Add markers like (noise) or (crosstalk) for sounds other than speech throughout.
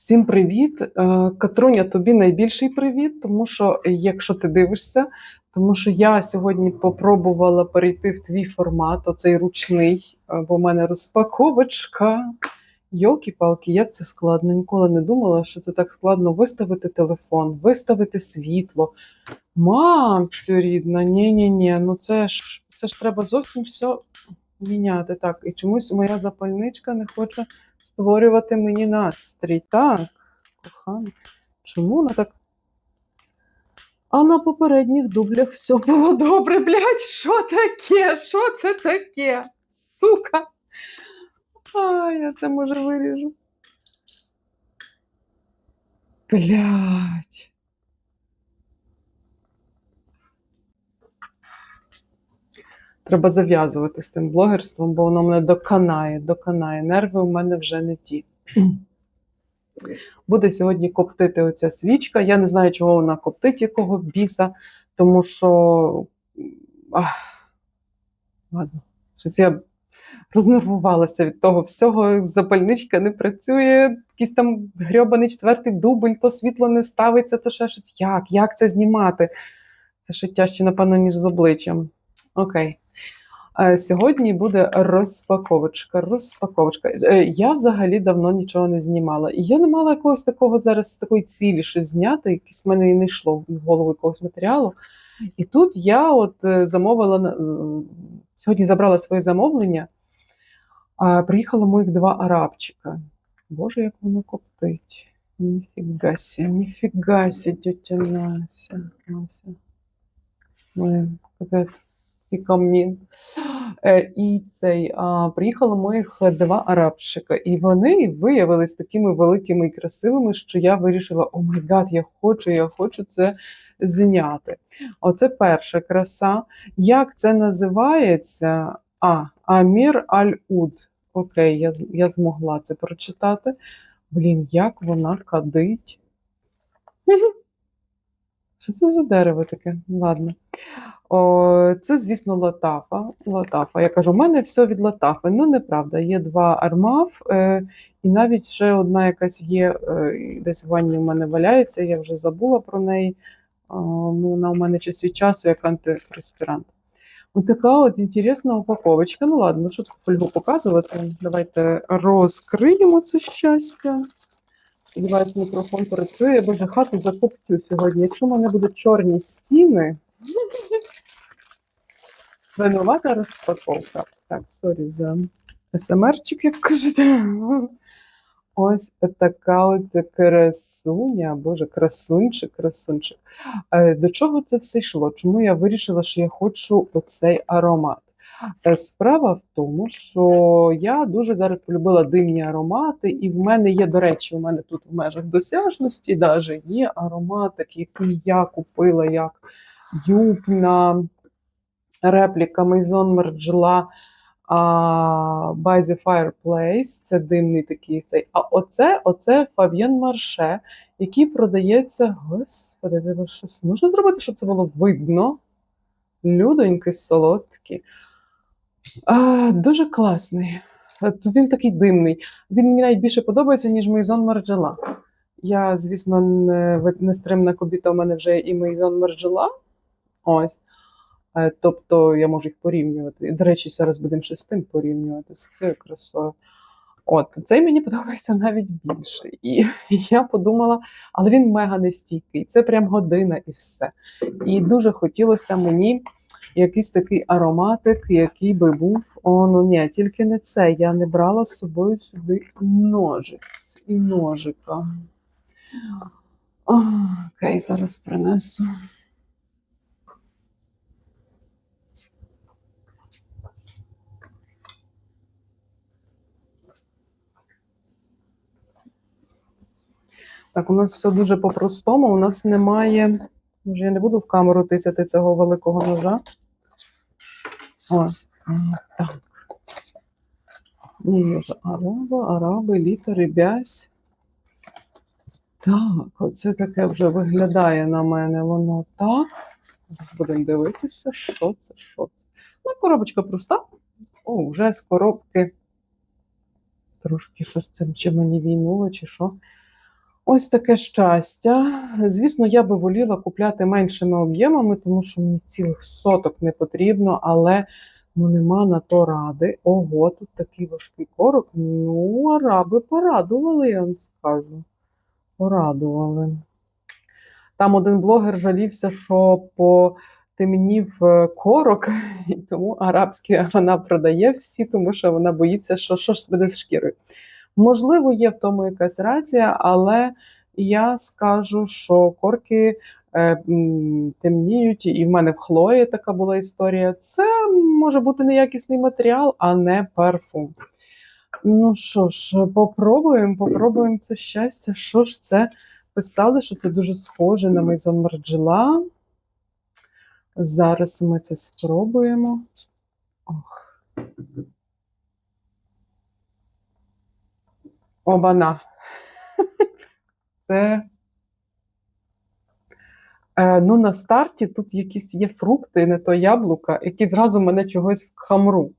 Всім привіт! Е, Катруня, тобі найбільший привіт, тому що якщо ти дивишся, тому що я сьогодні попробувала перейти в твій формат, оцей ручний, е, бо в мене розпаковочка. Йолки-палки, як це складно. Ніколи не думала, що це так складно виставити телефон, виставити світло. Мамцю рідна, ні-ні-ні, ну це ж це ж треба зовсім все міняти. Так, і чомусь моя запальничка не хоче створювати мені настрій. Так, кохана, чому вона так? А на попередніх дублях все було добре, блядь, що таке? Що це таке? Сука. А, я це може виріжу. Блядь. Треба зав'язувати з тим блогерством, бо воно мене доконає, доконає. Нерви у мене вже не ті. Буде сьогодні коптити оця свічка. Я не знаю, чого вона коптить, якого біса, тому що. Ах, ладно, щось я рознервувалася від того всього. Запальничка не працює, якийсь там грьобаний четвертий дубль, то світло не ставиться, то ще щось. Як? Як це знімати? Це ще тяжче, напевно, ніж з обличчям. Окей. Е, Сьогодні буде розпаковочка. Розпаковочка. Е, Я взагалі давно нічого не знімала. І я не мала якогось такого зараз такої цілі щось зняти, якесь в мене і не йшло в голову якогось матеріалу. І тут я от е, замовила сьогодні забрала своє замовлення. А приїхало моїх два арабчика. Боже, як воно коптить. Ніфіга сі, ніфіга сі, тетя Нася. Нася. Ой, капець. І камін. Е, і цей, а, приїхало моїх два арабчика, і вони виявились такими великими і красивими, що я вирішила: о май гад, я хочу, я хочу це зняти. Оце перша краса. Як це називається? А, Амір Аль-Уд. Окей, я, я змогла це прочитати. Блін, як вона кадить. Що це за дерево таке? Ладно. О, це, звісно, латафа. латафа. Я кажу, у мене все від латафи. Ну, неправда, є два армав, е, і навіть ще одна якась є, е, десь в ванні у мене валяється, я вже забула про неї. Ну, вона у мене час від часу як антиреспірант. Ось така от інтересна упаковочка. Ну ладно, ну що тут фольгу показувати? Давайте розкриємо це щастя. Сподіваюсь, мікрофон працює, я боже, хату закоптю сьогодні. Якщо в мене будуть чорні стіни, винувата розпаковка. Так, сорі за СМРчик, як кажуть. Ось така от красуня, боже, красунчик, красунчик. Е, До чого це все йшло? Чому я вирішила, що я хочу оцей аромат? Е, Справа в тому, що я дуже зараз полюбила димні аромати, і в мене є, до речі, у мене тут в межах досяжності даже є ароматик, який я купила як дюбна репліка Maison Margiela а, By the Fireplace. Це димний такий цей. А оце, оце Fabienne Marche, який продається. Господи, щось можна зробити, щоб це було видно. Людоньки солодкі. А, дуже класний. Він такий димний. Він мені навіть більше подобається, ніж Maison Margiela. Я, звісно, не, ви- нестримна кобіта, у мене вже і Maison Margiela. Ось. Е, Тобто я можу їх порівнювати. До речі, зараз будемо ще з тим порівнювати з цією красою. От, цей мені (laughs) подобається навіть більше. І я подумала, але він мега нестійкий. Це прям година і все. І дуже хотілося мені якийсь такий ароматик, який би був. О, ну ні, тільки не це. Я не брала з собою сюди ножиць і ножика. Окей, зараз принесу. Так, у нас все дуже по-простому. У нас немає. Може, я не буду в камеру тицяти цього великого ножа. Ось. Так. Араби, араби, літери, бязь. Так, оце таке вже виглядає на мене воно так. Будемо дивитися, що це, що це. Ну, коробочка проста. О, вже з коробки. Трошки щось цим чи мені війнуло, чи що. Ось таке щастя. Звісно, я би воліла купляти меншими об'ємами, тому що мені цілих соток не потрібно, але ну, нема на то ради. Ого, тут такий важкий корок. Ну, араби порадували, я вам скажу. Порадували. Там один блогер жалівся, що потемнів е, корок, (laughs) і тому арабські вона продає всі, тому що вона боїться, що що ж буде з шкірою. Можливо, є в тому якась рація, але я скажу, що корки е, темніють, і в мене в Хлої така була історія. Це може бути неякісний матеріал, а не парфум. Ну що ж, попробуємо, попробуємо це щастя. Що ж це? Писали, що це дуже схоже на Maison Margiela. Зараз ми це спробуємо. Ох. Обана. Це. Е, ну, на старті тут якісь є фрукти, не то яблука, які зразу мене чогось в хамру.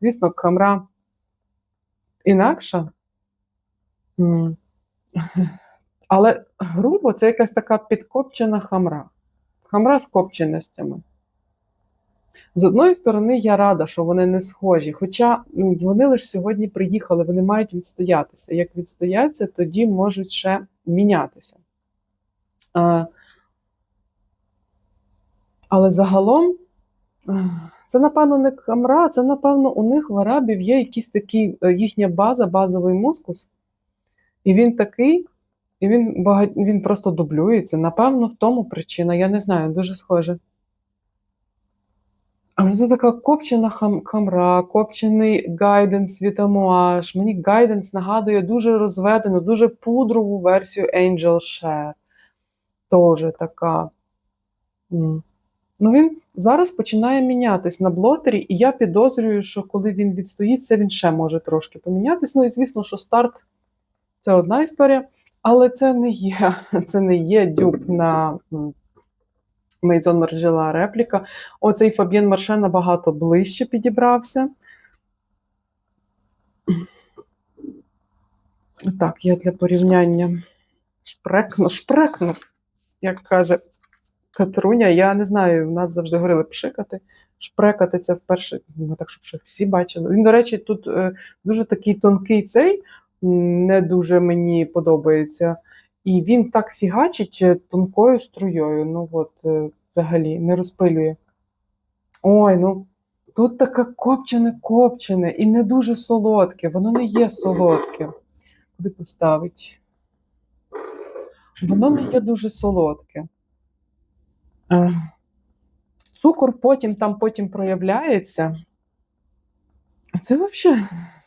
Звісно, хамра інакша. Але грубо це якась така підкопчена хамра. Хамра з копченостями. З одної сторони, я рада, що вони не схожі. Хоча ну, вони лише сьогодні приїхали, вони мають відстоятися. Як відстояться, тоді можуть ще мінятися. Але загалом, це, напевно, не камра, це, напевно, у них в арабів є якийсь такий е, їхня база, базовий мускус. І він такий, і він, бага... він просто дублюється. Напевно, в тому причина, я не знаю, дуже схоже. А це така копчена хам... хамра, копчений гайденс від Amouage. Мені гайденс нагадує дуже розведену, дуже пудрову версію Angel Share. Тоже така. м. Ну, він зараз починає мінятись на блотері, і я підозрюю, що коли він відстоїться, він ще може трошки помінятись. Ну і звісно, що старт це одна історія, але це не є, (laughs) це не є дюб на м, Maison Margiela репліка. Оцей Фаб'єн Марше набагато ближче підібрався. Так, я для порівняння шпрекну, шпрекну, як каже Катруня. Я не знаю, в нас завжди говорили пшикати. Шпрекати це вперше, ну так, щоб всі бачили. Він, до речі, тут е, дуже такий тонкий цей, не дуже мені подобається. І він так фігачить е, тонкою струєю. Ну от, е, взагалі, не розпилює. Ой, ну тут таке копчене-копчене і не дуже солодке. Воно не є солодке. Куди поставить? Воно не є дуже солодке. Е, Цукор потім там потім проявляється. Це взагалі,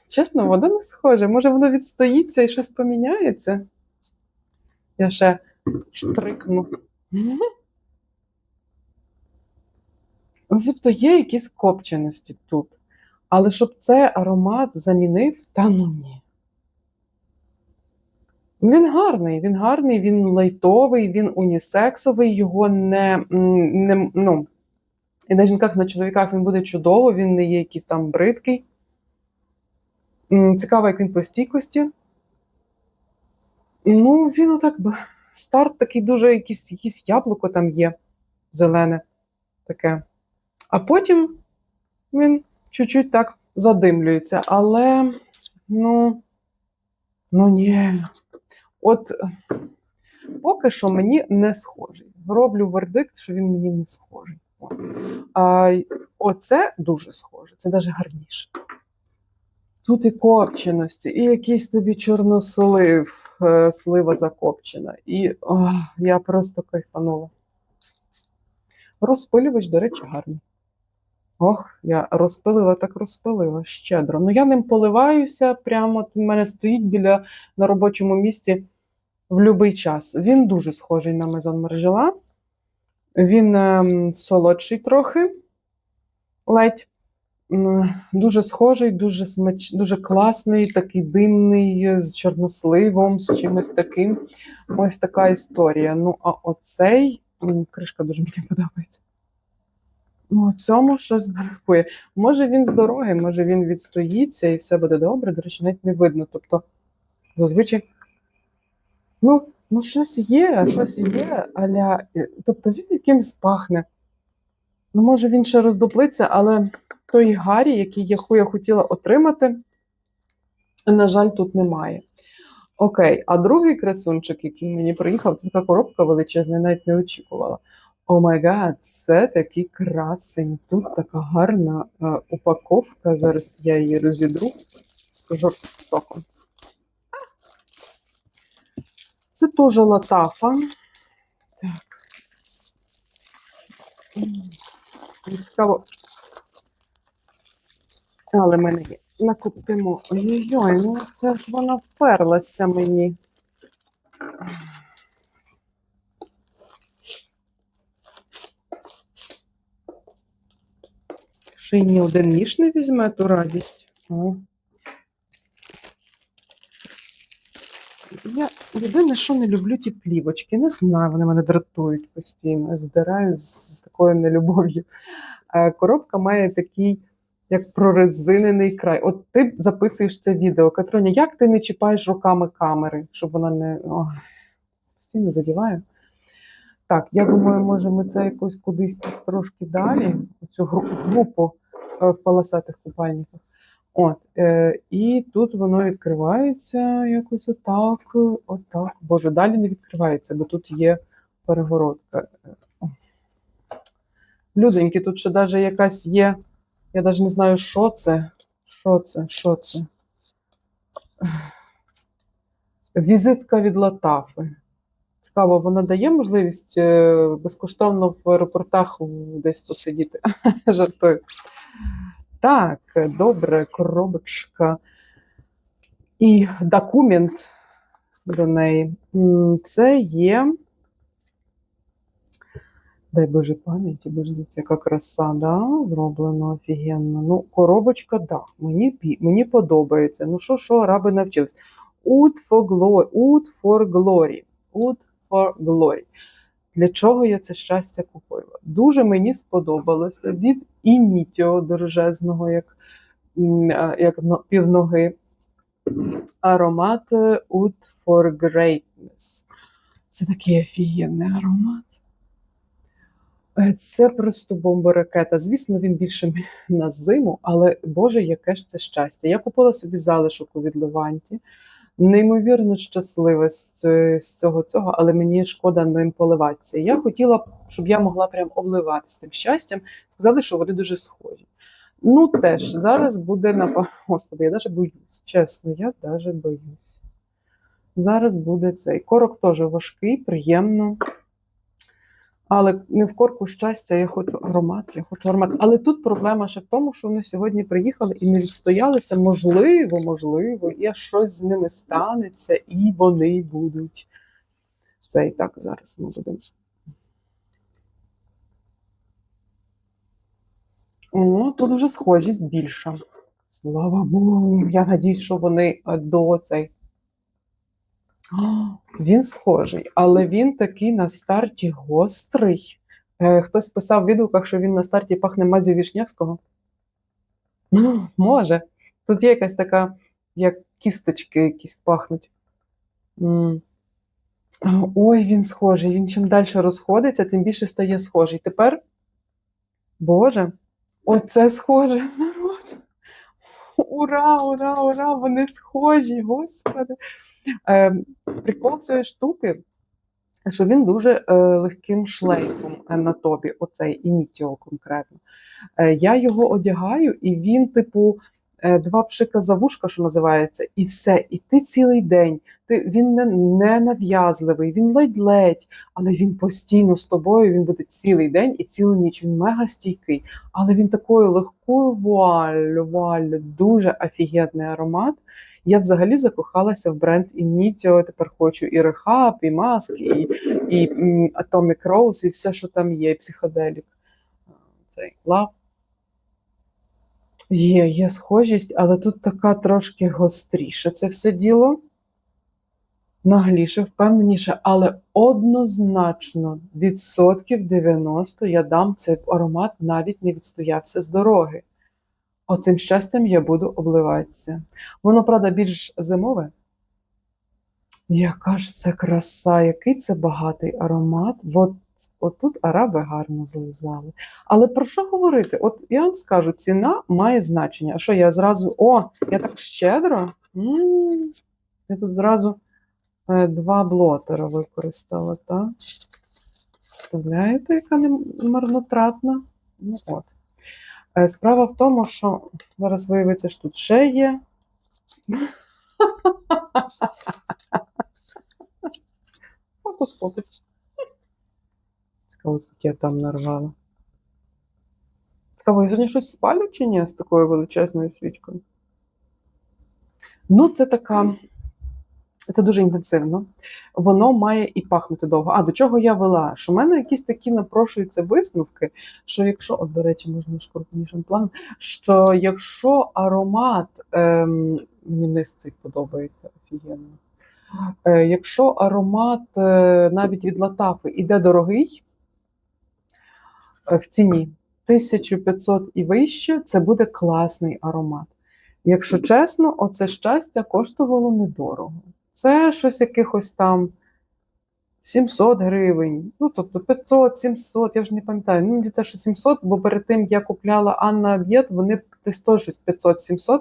чесно, воно не схоже. Може, воно відстоїться і щось поміняється? Я ще штрикну. Ну, Тобто є якісь копченості тут. Але щоб цей аромат замінив, та ну ні. Він гарний, він гарний, він лайтовий, він унісексовий, його не, не ну, і на жінках, на чоловіках він буде чудово, він не є якийсь там бридкий. Цікаво, як він по стійкості. Ну, він отак, старт такий дуже якийсь, якийсь яблуко там є зелене таке. А потім він чуть-чуть так задимлюється. Але, ну, ну ні. От поки що мені не схожий. Роблю вердикт, що він мені не схожий. А, оце дуже схоже, це навіть гарніше. Тут і копченості, і якийсь тобі чорнослив, слива закопчена. І ох, я просто кайфанула. Розпилювач, до речі, гарний. Ох, я розпилила, так розпилила щедро. Ну, я ним поливаюся, прямо от він мене стоїть біля на робочому місці в будь-який час. Він дуже схожий на Maison Margiela. Він ем, солодший трохи, ледь. Дуже схожий, дуже смач... дуже класний, такий димний, е, з чорносливом, з чимось таким. Ось така історія. Ну, а оцей кришка дуже мені (laughs) подобається. Ну, цьому щось бракує. Може він з дороги, може він відстоїться і все буде добре. До речі, навіть не видно. Тобто, зазвичай Ну, ну щось є, щось є, аля. е, Тобто він якимсь пахне. Ну, може, він ще роздуплиться, але той Гаррі, який я хотіла отримати, на жаль, тут немає. Окей, а другий красунчик, який мені приїхав, це така коробка величезна, навіть не очікувала. О май гад, це такий красень. Тут така гарна е, упаковка. Зараз я її розідру жорстоко. Це теж латафа. Так. Цікаво. Але в мене є. Ой-ой-ой, ну це ж вона вперлася мені. Ще й ні один ніж не візьме ту радість. О. Я єдине, що не люблю ті плівочки. Не знаю, вони мене дратують постійно. Здираю з, з такою нелюбов'ю. Е, Коробка має такий, як прорезинений край. От ти записуєш це відео. Катроня, як ти не чіпаєш руками камери, щоб вона не. Постійно задіваю. Так, я думаю, може, ми це якось кудись трошки далі, цю групу е, в полосатих купальниках. От, е, і тут воно відкривається якось отак, отак. Боже, далі не відкривається, бо тут є перегородка. Люденьки, тут ще навіть якась є. Я навіть не знаю, що це. Що це? Що це? Візитка від Латафи. Цікаво, вона дає можливість е, безкоштовно в аеропортах десь посидіти. (laughs) Жартую. Так, добре, коробочка. І документ до неї. Це є. Дай Боже пам'яті, боже, дивіться, яка краса, да? зроблено офігенно. Ну, коробочка, да, мені, мені подобається. Ну, що, що, араби навчились. Oud for glory. Oud for glory. Oud for glory. Для чого я це щастя купила? Дуже мені сподобалося від Інітіо дорожезного, як, як півноги. Аромат е, Oud for Greatness. Це такий офігенний аромат. Е, Це просто бомба-ракета. Звісно, він більше на зиму, але Боже, яке ж це щастя. Я купила собі залишок у відливанті. Неймовірно щаслива з цього цього, але мені шкода ним поливатися. Я хотіла, щоб я могла прям обливатися тим щастям. Сказали, що вони дуже схожі. Ну, теж зараз буде на Господи, я навіть боюсь. Чесно, я навіть боюсь. Зараз буде цей. Корок теж важкий, приємно. Але не в корку щастя, я хочу аромат, я хочу аромат. Але тут проблема ще в тому, що вони сьогодні приїхали і не відстоялися. Можливо, можливо, і щось з ними станеться, і вони будуть. Це і так зараз ми будемо. О, тут вже схожість більша. Слава Богу. Я надіюсь, що вони е, до цей. Він схожий, але він такий на старті гострий. Е, Хтось писав в відгуках, що він на старті пахне мазі Вішнявського. (gasps) Може. Тут є якась така, як кісточки якісь пахнуть. Ой, він схожий. Він чим далі розходиться, тим більше стає схожий. Тепер, Боже, оце схоже. Ура, ура, ура! Вони схожі, господи. Е, прикол цієї штуки, що він дуже е, легким шлейфом е, на тобі, оцей інітіо конкретно. Е, я його одягаю, і він, типу, два пшика за вушка, що називається, і все. І ти цілий день. Ти, він не, не нав'язливий, він ледь-ледь, але він постійно з тобою, він буде цілий день і цілу ніч. Він мега стійкий. Але він такою легкою вуаллю, вуаллю, дуже офігенний аромат. Я взагалі закохалася в бренд Initio, тепер хочу і Rehab, і Mask, і, і Atomic Rose, і все, що там є, і психоделік. Цей Love. Є, є схожість, але тут така трошки гостріше це все діло. Нагліше, впевненіше, але однозначно відсотків 90 я дам цей аромат, навіть не відстоявся з дороги. Оцим щастям я буду обливатися. Воно, правда, більш зимове. Яка ж це краса, який це багатий аромат. От, от тут араби гарно злизали. Але про що говорити? От я вам скажу, ціна має значення. А що я зразу. О, я так щедро. М, Я тут зразу е, два блотера використала, так? Представляєте, яка не марнотратна? Ну, от. Е, Справа в тому, що зараз виявиться, що тут ще є. Фокус, фокус. Цікаво, скільки я там нарвала. Цікаво, я сьогодні щось спалю чи ні з такою величезною свічкою? Ну, це така. Це дуже інтенсивно. Воно має і пахнути довго. А до чого я вела? Що в мене якісь такі напрошуються висновки, що якщо, от, до речі, можна шкурпнішим планом, що якщо аромат, ем, мені низ цей подобається офігенно. Е, якщо аромат е, навіть від латафи іде дорогий в ціні 1500 і вище, це буде класний аромат. Якщо чесно, оце щастя коштувало недорого. Це щось якихось там 700 гривень, ну тобто 500, 700, я вже не пам'ятаю. Ну, це що 700, бо перед тим я купляла Анна Аб'єт, вони десь теж 500-700.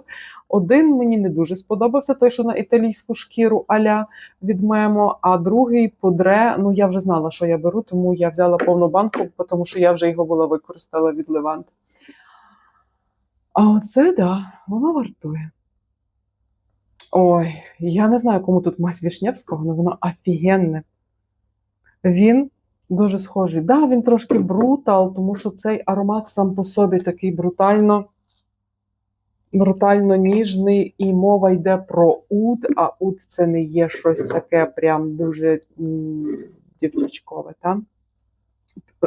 Один мені не дуже сподобався, той, що на італійську шкіру аля від мемо, а другий подре. Ну я вже знала, що я беру, тому я взяла повну банку, тому що я вже його була використала від Левант. А оце, да, воно вартує. Ой, я не знаю, кому тут мазь Вішневського, але воно офігенне. Він дуже схожий. Да, він трошки (clears throat) брутал, тому що цей аромат сам по собі такий брутально, брутально ніжний, і мова йде про уд, а уд це не є щось таке прям дуже дівчачкове. Та?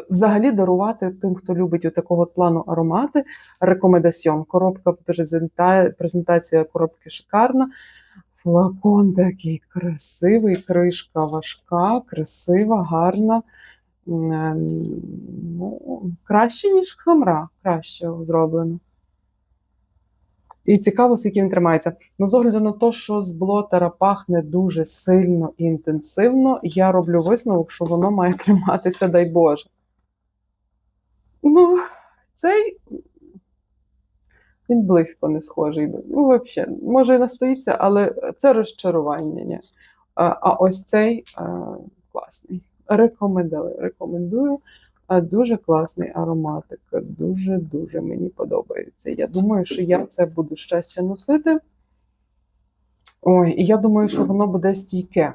Взагалі дарувати тим, хто любить такого плану аромати, рекомендаціон. Коробка презентація коробки шикарна. Флакон такий красивий, кришка важка, красива, гарна. Е, Ну, краще, ніж хамра, краще зроблено. І цікаво, скільки він тримається. Ну, з огляду на те, що з блотера пахне дуже сильно і інтенсивно, я роблю висновок, що воно має (laughs) триматися, дай Боже. Ну, цей він близько не схожий. Ну, взагалі, може і настоїться, але це розчарування. А, ось цей класний. Рекомендую. Рекомендую. Дуже класний ароматик. Дуже-дуже мені подобається. Я думаю, що я це буду щастя носити. Ой, і я думаю, що воно буде стійке.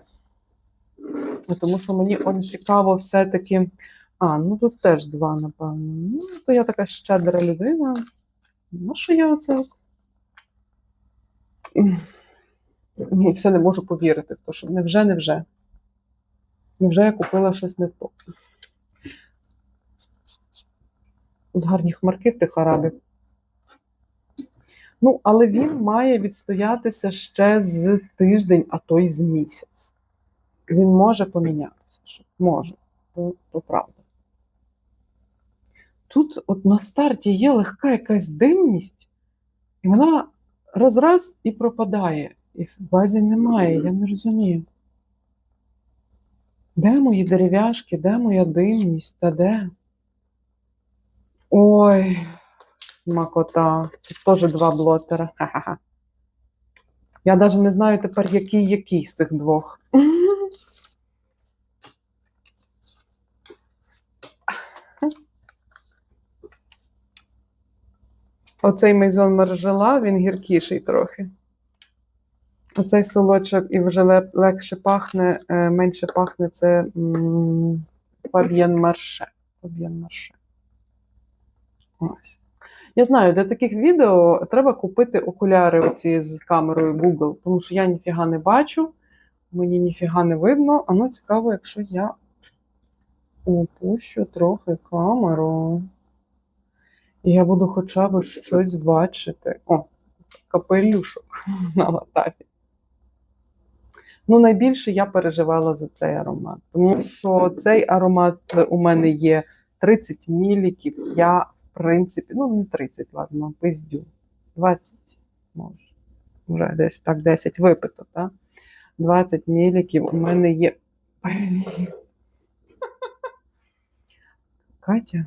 Тому що мені он цікаво все-таки. А, ну тут теж два, напевно. Ну, то я така щедра людина. Ну, що я оце? Ні, все не можу повірити в те, що невже, невже. Невже я купила щось не то. Тут гарні хмарки в тих арабів. Ну, але він має відстоятися ще з тиждень, а то й з місяць. Він може помінятися. Може, то, то правда. Тут от на старті є легка якась димність, і вона раз-раз і пропадає. І в базі немає, я не розумію. Де мої дерев'яшки, де моя димність, та де? Ой, смакота. Тут теж два блотера. Ха-ха-ха. Я навіть не знаю тепер, який який з тих двох. Оцей мейзон Маржела, він гіркіший трохи. Оцей солодший і вже ле- легше пахне, е, менше пахне це Фаб'єн Марше. Марше. Ось. Я знаю, для таких відео треба купити окуляри оці з камерою Google, тому що я ніфіга не бачу, мені ніфіга не видно. А ну цікаво, якщо я опущу трохи камеру. Я буду хоча б щось бачити. О, капелюшок (laughs) на латафі. Ну, найбільше я переживала за цей аромат, тому що цей аромат у мене є 30 міліків. Я, в принципі, ну не 30, ладно, пиздю. 20, може. Вже десь так 10 випито, так? 20 міліків. У мене є. (laughs) Катя,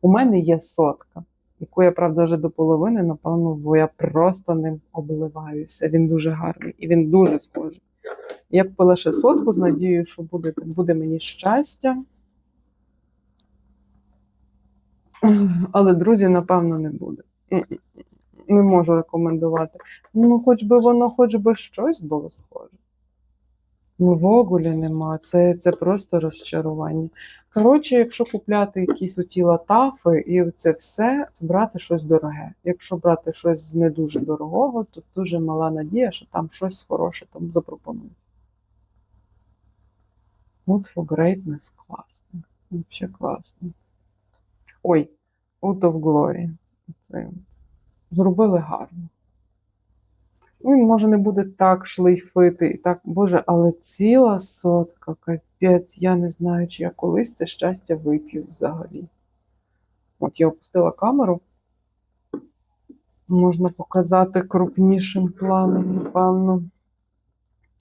у мене є сотка, яку я, правда, вже до половини, напевно, бо я просто ним обливаюся. Він дуже гарний і він дуже схожий. Я купила ще сотку з надією, що буде, буде мені щастя. Але, друзі, напевно, не буде. Не можу рекомендувати. Ну, хоч би воно, хоч би щось було схоже. Ну, в нема. Це, це просто розчарування. Коротше, якщо купляти якісь оті латафи і це все, це брати щось дороге. Якщо брати щось з не дуже дорогого, то дуже мала надія, що там щось хороше там запропонують. Mood for Greatness класно. Взагалі класно. Ой, Out of Glory. Це зробили гарно. Він може не буде так шлейфити і так, Боже, але ціла сотка, капець, я не знаю, чи я колись це щастя вип'ю взагалі. От я опустила камеру. Можна показати крупнішим планом, напевно.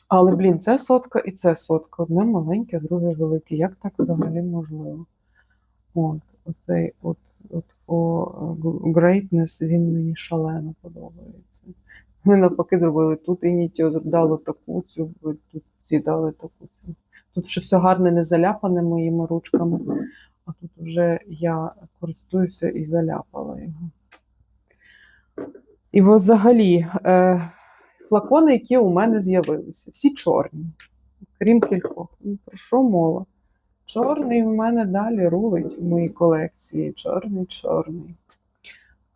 Але, блін, це сотка і це сотка. Одне маленьке, друге велике. Як так взагалі можливо? От, оцей от, от for greatness, він мені шалено подобається. Ми навпаки зробили тут інітіо, дали таку цю, тут ці таку цю. Тут ще все гарне не заляпане моїми ручками, а тут вже я користуюся і заляпала його. І взагалі, е, флакони, які у мене з'явилися, всі чорні, крім кількох. Ну, Про що мова? Чорний в мене далі рулить в моїй колекції. Чорний, чорний.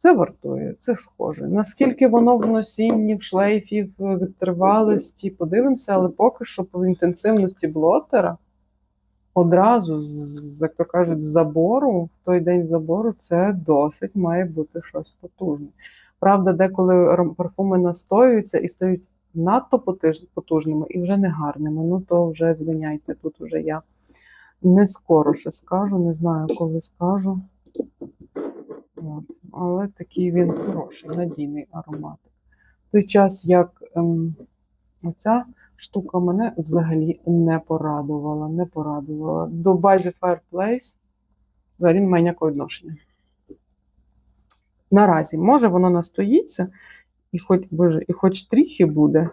Це вартує, це схоже. Наскільки воно в носінні, в шлейфі, в тривалості, подивимося, але поки що по інтенсивності блотера одразу, як то кажуть, з забору, в той день забору, це досить має бути щось потужне. Правда, деколи парфуми настоюються і стають надто потужними і вже не гарними. Ну то вже звиняйте, тут вже я не скоро ще скажу, не знаю, коли скажу. Але такий він хороший, надійний аромат. В той час, як ем, оця штука мене взагалі не порадувала, не порадувала. До базі Fireplace взагалі немає ніякого відношення. Наразі, може, воно настоїться, і хоч, боже, і хоч трохи буде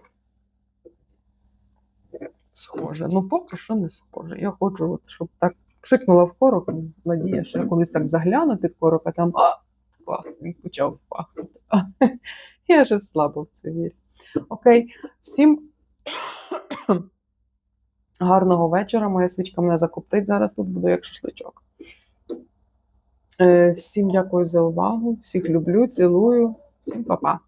схоже. Ну, поки що не схоже. Я хочу, от, щоб так пшикнула в корок, надія, що я колись так загляну під корок, а там а, клас, він почав пахнути. (laughs) Я ще слабо в це вірю. Окей, всім гарного вечора. Моя свічка мене закоптить. Зараз тут буду як шашличок. Е, Всім дякую за увагу. Всіх люблю, цілую. Всім па-па.